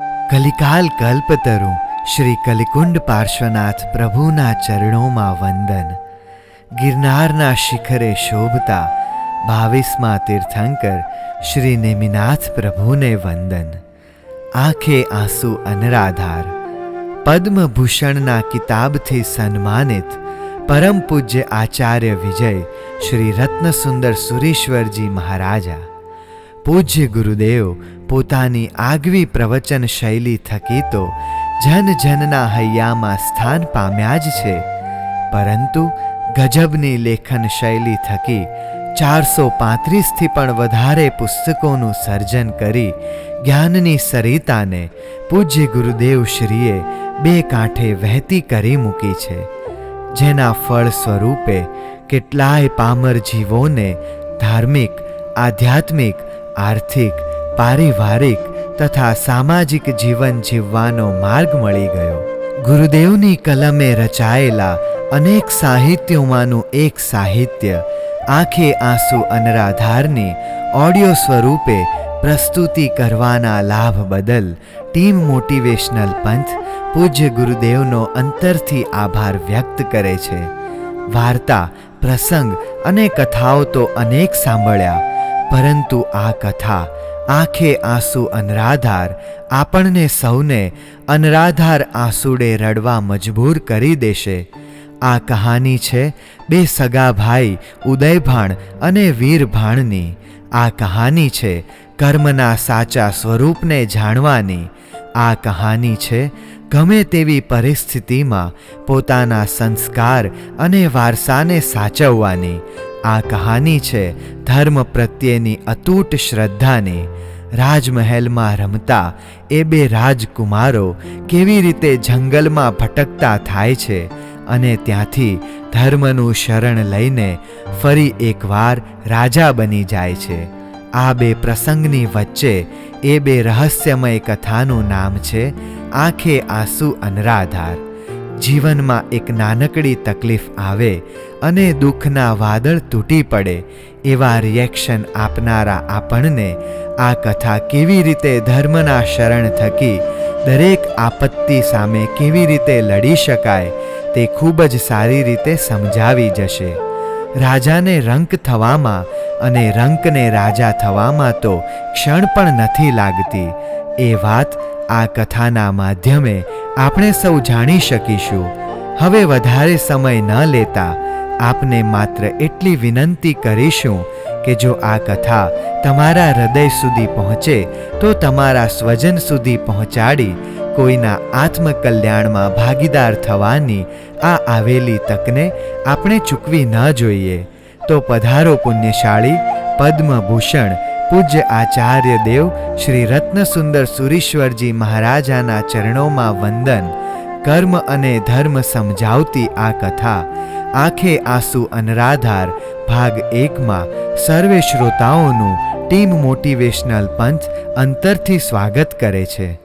કલિકાલ કલ્પતરુ શ્રી કલિકુંડ પાર્શ્વનાથ પ્રભુના ચરણોમાં વંદન. ગિરનારના શિખરે શોભતા બાવીસમાં તીર્થંકર શ્રી નેમિનાથ પ્રભુને વંદન. આંખે આંસુ અનરાધાર. પદ્મભૂષણના કિતાબથી સન્માનિત પરમ પૂજ્ય આચાર્ય વિજય શ્રી રત્નસુંદર સુરેશ્વરજી મહારાજા. પૂજ્ય ગુરુદેવ પોતાની આગવી પ્રવચન શૈલી થકી તો જન જનના હૈયામાં સ્થાન પામ્યા જ છે. પરંતુ ગજબની લેખન શૈલી થકી ચારસો પાંત્રીસથી પણ વધારે પુસ્તકોનું સર્જન કરી જ્ઞાનની સરિતાને પૂજ્ય ગુરુદેવ શ્રીએ બે કાંઠે વહેતી કરી મૂકી છે. જેના ફળ સ્વરૂપે કેટલાય પામર જીવોને ધાર્મિક, આધ્યાત્મિક, આર્થિક પારિવારિક તથા સામાજિક જીવન જીવવાનો માર્ગ મળી ગયો. ગુરુદેવની કલમે રચાયેલા અનેક સાહિત્યોમાંનું એક સાહિત્ય, આંખે આંસુ અનરાધારની ઓડિયો સ્વરૂપે પ્રસ્તુતિ કરવાના લાભ બદલ ટીમ મોટિવેશનલ પંથ પૂજ્ય ગુરુદેવનો અંતરથી આભાર વ્યક્ત કરે છે. વાર્તા, પ્રસંગ અને કથાઓ તો અનેક સાંભળ્યા, પરંતુ આ કથા આંખે આંસુ અનરાધાર, આપણને સૌને અનરાધાર આંસુડે રડવા મજબૂર કરી દેશે. આ કહાની છે બે સગા ભાઈ, ઉદયભાણ અને વીરભાણની. આ કહાની છે કર્મના સાચા સ્વરૂપને જાણવાની. આ કહાની છે ગમે તેવી પરિસ્થિતિમાં પોતાના સંસ્કાર અને વારસાને સાચવવાની. આ કહાની છે ધર્મ પ્રત્યેની અતૂટ શ્રદ્ધાની. રાજમહેલમાં રમતા એ બે રાજકુમારો કેવી રીતે જંગલમાં ભટકતા થાય છે અને ત્યાંથી ધર્મનું શરણ લઈને ફરી એકવાર રાજા બની જાય છે. આ બે પ્રસંગની વચ્ચે એ બે રહસ્યમય કથાનું નામ છે આંખે આંસુ અનરાધાર. જીવનમાં એક નાનકડી તકલીફ આવે અને દુઃખના વાદળ તૂટી પડે, એવા રિએક્શન આપનારા આપણને આ કથા કેવી રીતે ધર્મના શરણ થકી દરેક આપત્તિ સામે કેવી રીતે લડી શકાય તે ખૂબ જ સારી રીતે સમજાવી જશે. રાજાને રંક થવામાં અને રંકને રાજા થવામાં તો ક્ષણ પણ નથી લાગતી. એ વાત આ કથાના માધ્યમે આપણે સૌ જાણી શકીશું. હવે વધારે સમય ન લેતા આપને માત્ર એટલી વિનંતી કરીશું કે જો આ કથા તમારા હૃદય સુધી પહોંચે તો તમારા સ્વજન સુધી પહોંચાડી કોઈના આત્મકલ્યાણમાં ભાગીદાર થવાની આ આવેલી તકને આપણે ચૂકવી ન જોઈએ. તો પધારો પુણ્યશાળી, પદ્મભૂષણ પૂજ્ય આચાર્ય દેવ શ્રી રત્નસુંદર સુરીશ્વરજી મહારાજાના ચરણોમાં વંદન, કર્મ અને ધર્મ સમજાવતી આ કથા, આંખે આંસુ અનરાધાર, ભાગ એકમાં, સર્વે શ્રોતાઓનું ટીમ મોટિવેશનલ પંથ અંતરથી સ્વાગત કરે છે.